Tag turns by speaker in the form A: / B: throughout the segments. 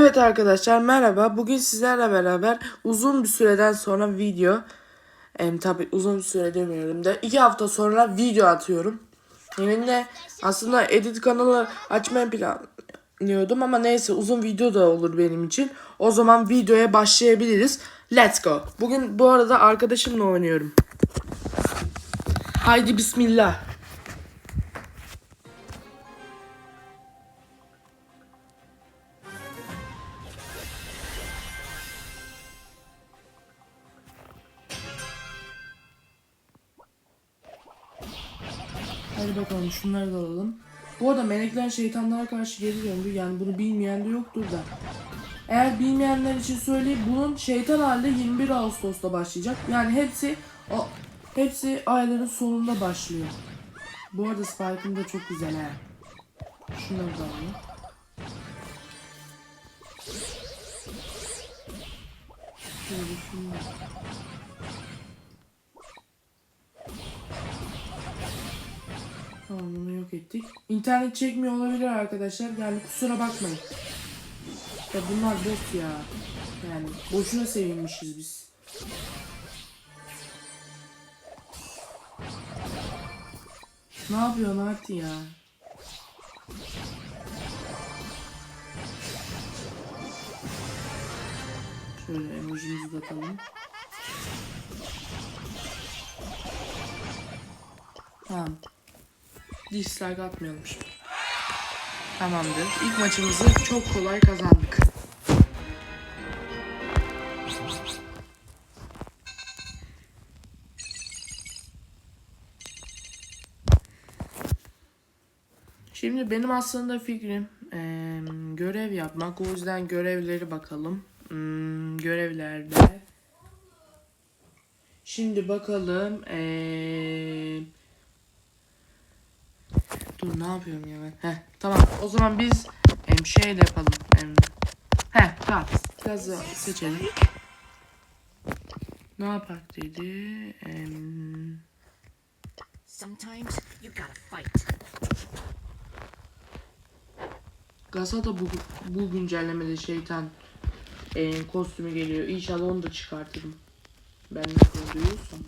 A: Evet arkadaşlar merhaba. Bugün sizlerle beraber uzun bir süreden sonra video em, tabi uzun bir süre demiyorum da iki hafta sonra video atıyorum. Yeminle aslında edit kanalı açmayı planlıyordum ama neyse uzun video da olur benim için. O zaman videoya başlayabiliriz. Let's go. Bugün bu arada arkadaşımla oynuyorum. Haydi bismillah. Hadi bakalım şunları da alalım. Bu arada melekler şeytanlara karşı geri döndü. Yani bunu bilmeyen de yoktur da. Eğer bilmeyenler için söyleyeyim bunun şeytan halde 21 Ağustos'ta başlayacak. Yani hepsi o hepsi ayların sonunda başlıyor. Bu arada Spike'ın da çok güzel ha. Şunları da alalım. Şöyle şunları. Tamam bunu yok ettik. İnternet çekmiyor olabilir arkadaşlar. Yani kusura bakmayın. Ya bunlar bot ya. Yani boşuna sevinmişiz biz. Ne yapıyorsun Arti ya? Şöyle emojimizi atalım. Tamam. Dislike atmayalım şimdi. Tamamdır. İlk maçımızı çok kolay kazandık. Şimdi benim aslında fikrim eee, görev yapmak. O yüzden görevleri bakalım. Hmm, görevlerde. Şimdi bakalım. Eee Dur ne yapıyorum ya ben? Heh tamam. O zaman biz em, şey de yapalım. Em, heh tamam. Gazı seçelim. Ne yapak dedi? Em,
B: Sometimes you gotta fight.
A: Gaza da bu, bu güncellemede şeytan em, kostümü geliyor. İnşallah onu da çıkartırım. Ben ne duyuyorsam.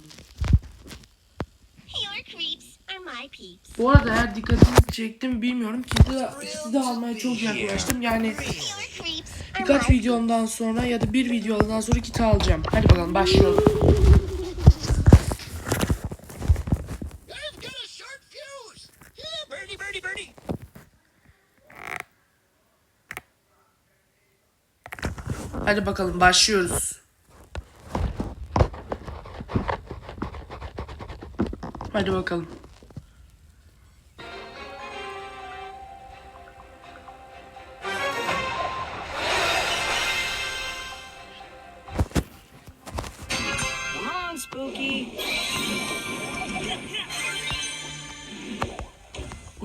A: Bu arada eğer dikkatinizi çektim bilmiyorum. Kiti de, de almaya çok yaklaştım. Yani birkaç videomdan sonra ya da bir videodan sonra kiti alacağım. Hadi bakalım başlayalım. Hadi bakalım başlıyoruz. Hadi bakalım.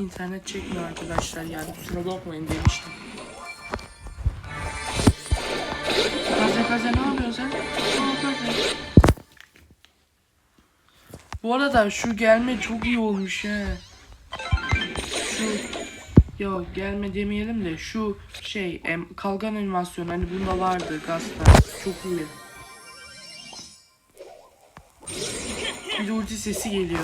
A: İnternet çekmiyor arkadaşlar yani kusura bakmayın demiştim. Kaze kaze ne yapıyorsun sen? Kaze. Bu arada şu gelme çok iyi olmuş he. Şu Yok gelme demeyelim de şu şey em, kalkan animasyonu hani bunda vardı gazda çok iyi. Bir de ulti sesi geliyor.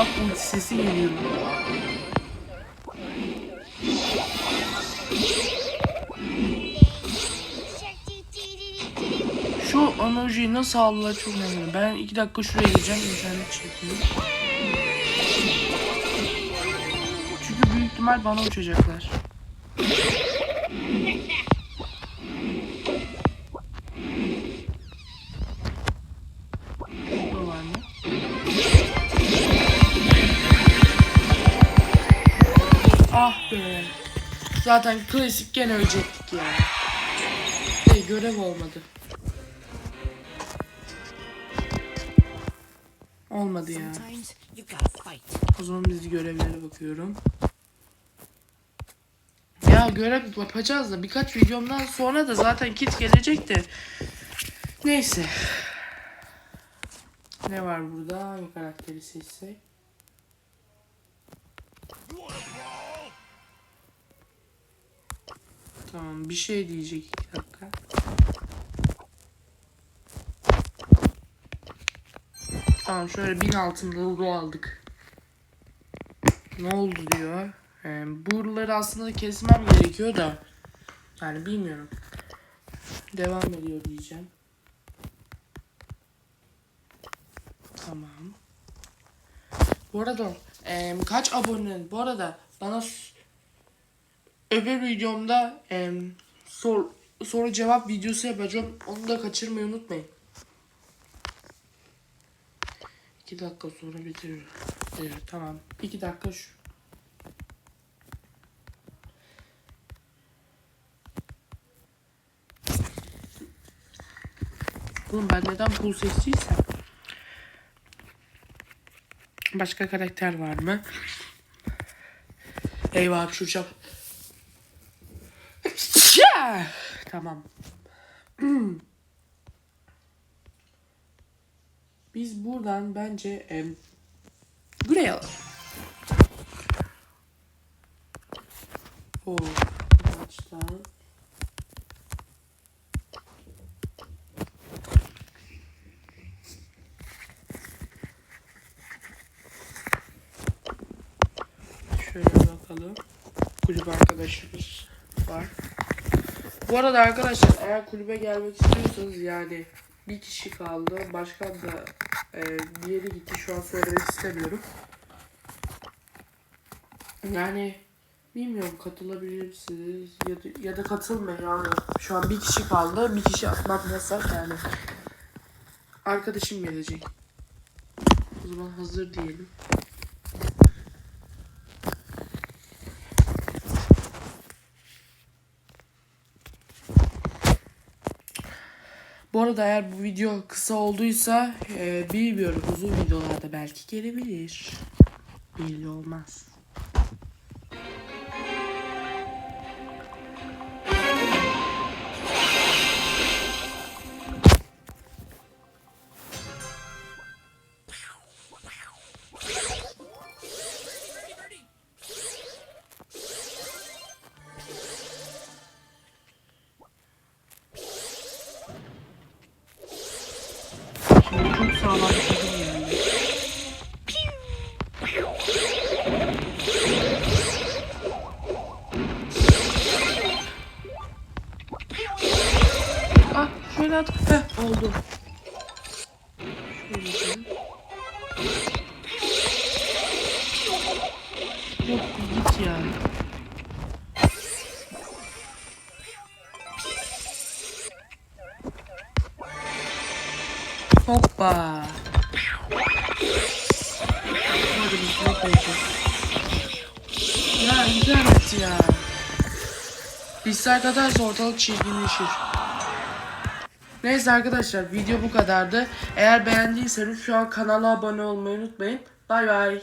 A: Bak ulti sesi geliyor. Şu emojiyi nasıl aldılar çok ediyorum. Ben iki dakika şuraya gireceğim internet çekmiyor. Çünkü büyük ihtimal bana uçacaklar. Zaten klasik gene ölecektik ya. Hey, görev olmadı. Olmadı ya. O zaman biz görevlere bakıyorum. Ya görev yapacağız da birkaç videomdan sonra da zaten kit gelecekti. Neyse. Ne var burada? Hangi karakteri seçsek? Tamam bir şey diyecek iki dakika. Tamam şöyle bin altın logo aldık. Ne oldu diyor. Ee, buraları aslında kesmem gerekiyor da. Yani bilmiyorum. Devam ediyor diyeceğim. Tamam. Bu arada em, kaç abone? Bu arada bana öbür videomda em, sor, soru cevap videosu yapacağım. Onu da kaçırmayı unutmayın. 2 dakika sonra bitiriyor. Evet, tamam. 2 dakika şu. Oğlum ben neden pul seçtiysem? Başka karakter var mı? Eyvah hapşuracağım. Ya! Tamam. Biz buradan bence em, Grey alalım. Oo, maçtan. Şöyle bakalım. Kulüp arkadaşımız var. Bu arada arkadaşlar eğer kulübe gelmek istiyorsanız yani bir kişi kaldı. Başkan da e, diğeri gitti. Şu an söylemek istemiyorum. Yani bilmiyorum katılabilir misiniz ya da, ya da katılmayın yani. Şu an bir kişi kaldı. Bir kişi atmak yasak yani. Arkadaşım gelecek. O zaman hazır diyelim. Bu arada eğer bu video kısa olduysa e, bilmiyorum uzun videolarda belki gelebilir. Belli olmaz. Yok git ya. Hoppa. Hadi biz ne koyacağız? Ya internet ya. Dislike atarsa ortalık çirkinleşir. Neyse arkadaşlar video bu kadardı. Eğer beğendiyseniz şu an kanala abone olmayı unutmayın. Bay bay.